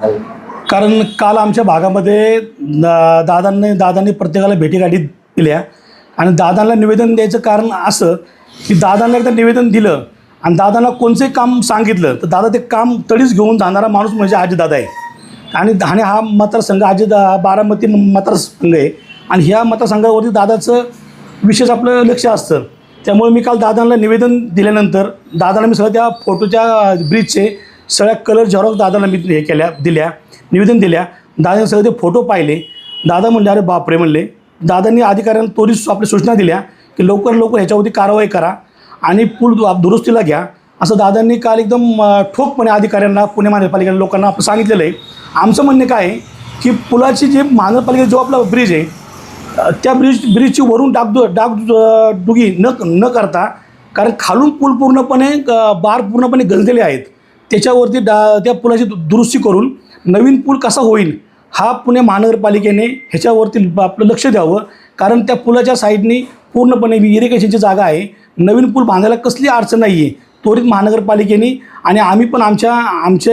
कारण काल आमच्या भागामध्ये दादांनी दादांनी प्रत्येकाला भेटीगाठी दिल्या. आणि दादांना निवेदन द्यायचं कारण असं की दादांना एकदा निवेदन दिलं आणि दादांना कोणचंही काम सांगितलं तर दादा ते काम तडीच घेऊन जाणारा माणूस म्हणजे आजीदादा आहे. आणि आणि हा मतदारसंघ आजी दा बारामती मतदारसंघ आहे. आणि ह्या मतदारसंघावरती दादाचं विशेष आपलं लक्ष असतं. त्यामुळे मी काल दादांना निवेदन दिल्यानंतर दादाला मी सगळं त्या फोटोच्या ब्रिजचे सगळ्या कलर झेरॉक्स दादाला मी हे केल्या दिल्या निवेदन दिल्या. दादाने सगळे ते फोटो पाहिले. दादा म्हणले अरे बापरे म्हणले. दादांनी अधिकाऱ्यांना त्वरित आपल्या सूचना दिल्या की लवकर लवकर ह्याच्यावरती कारवाई करा आणि पूल दुरुस्तीला घ्या. असं दादांनी काल एकदम ठोकपणे अधिकाऱ्यांना पुणे महानगरपालिकेच्या लोकांना आपण सांगितलेलं आहे. आमचं म्हणणं काय आहे की पुलाची जे महानगरपालिकेचा जो आपला ब्रिज आहे त्या ब्रिज ब्रिजची वरून डाग डाग डुगी न न करता कारण खालून पूल पूर्णपणे बार पूर्णपणे गंजलेले आहेत. त्याच्यावरती डा त्या पुलाची दु- दुरुस्ती करून नवीन पूल कसा होईल हा पुणे महानगरपालिकेने ह्याच्यावरती आपलं लक्ष द्यावं. कारण त्या पुलाच्या साईडनी पूर्णपणे इरिगेशनची जागा आहे. नवीन पूल बांधायला कसली अडचण नाही आहे त्वरित महानगरपालिकेने आणि आम्ही पण आमच्या आमचे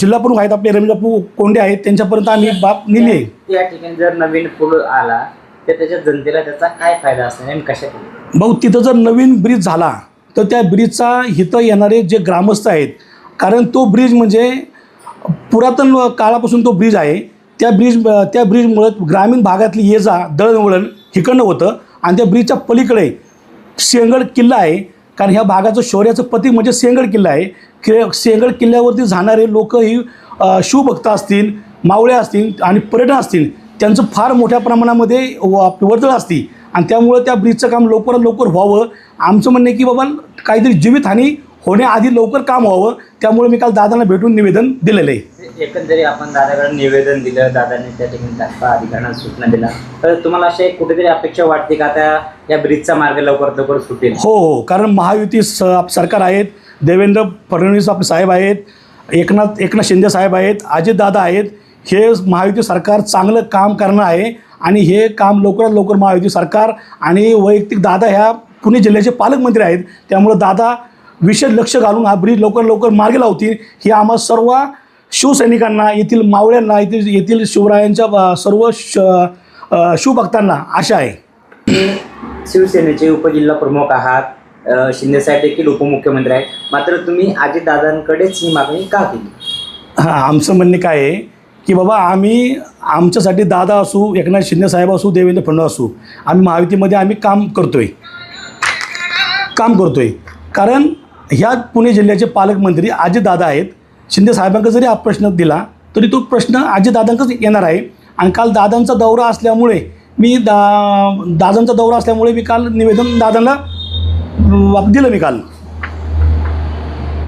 जिल्हा प्रमुख आहेत आपले रमेश बापू कोंडे आहेत त्यांच्यापर्यंत आम्ही बाप नेली आहे. या ठिकाणी जर नवीन पूल आला तर त्याच्या जनतेला त्याचा काय फायदा असणार? कशात भाऊ तिथं जर नवीन ब्रिज झाला तर त्या ब्रिजचा इथं येणारे जे ग्रामस्थ आहेत कारण तो ब्रिज म्हणजे पुरातन काळापासून तो ब्रिज आहे. त्या ब्रिज त्या ब्रिजमुळं ग्रामीण भागातली ये जा दळणवळण हिकडनं होतं आणि त्या ब्रिजच्या पलीकडे सेंगड किल्ला आहे. कारण ह्या भागाचं शौर्याचं प्रतीक म्हणजे सेंगड किल्ला आहे. कि सेंगड किल्ल्यावरती जाणारे लोक ही शिवभक्त असतील मावळे असतील आणि पर्यटन असतील त्यांचं फार मोठ्या प्रमाणामध्ये व- वर्दळ असते. आणि त्यामुळं त्या ब्रिजचं काम लवकरात लवकर व्हावं. आमचं म्हणणं आहे की बाबा काहीतरी जीवितहानी होण्याआधी लवकर काम व्हावं. त्यामुळे मी काल दादांना भेटून निवेदन दिलेलं आहे. एकंदरी आपण दादाकडे निवेदन दिलं दादाने त्या ठिकाणी दाखवा अधिकाऱ्यांना सूचना दिल्या. तर तुम्हाला एक कुठेतरी अपेक्षा वाटते का? आता या ब्रिजचा मार्ग लवकर लवकर सुटेल. हो हो. कारण महायुती स सरकार आहेत. देवेंद्र फडणवीस आपले साहेब आहेत. एकनाथ एकनाथ शिंदे साहेब आहेत. अजितदादा आहेत. हे महायुती सरकार चांगलं काम करणार आहे. आणि हे काम लवकरात लवकर महायुती सरकार आणि वैयक्तिक दादा ह्या पुणे जिल्ह्याचे पालकमंत्री आहेत. त्यामुळं दादा विशेष लक्ष घालून हा ब्रिज लवकर लवकर मार्गी लावतील. ही आम्हा सर्व शिवसैनिकांना येथील मावळ्यांना येथील येथील शिवरायांच्या सर्व श शिवभक्तांना आशा आहे. शिवसेनेचे उपजिल्हा प्रमुख आहात. शिंदेसाहेब देखील उपमुख्यमंत्री आहेत. मात्र तुम्ही अजितदादांकडेच ही मागणी का केली? हां आमचं म्हणणे काय आहे की बाबा आम्ही आमच्यासाठी दादा असू एकनाथ शिंदे साहेब असू देवेंद्र फडणवीस असू आम्ही महायुतीमध्ये आम्ही काम करतोय. काम करतोय. कारण ह्या पुणे जिल्ह्याचे पालकमंत्री अजितदादा आहेत. शिंदे साहेबांकडे जरी हा प्रश्न दिला तरी तो प्रश्न अजितदादांकच येणार आहे. आणि काल दादांचा दौरा असल्यामुळे मी दा दादांचा दौरा असल्यामुळे मी काल निवेदन दादांना दिलं मी काल.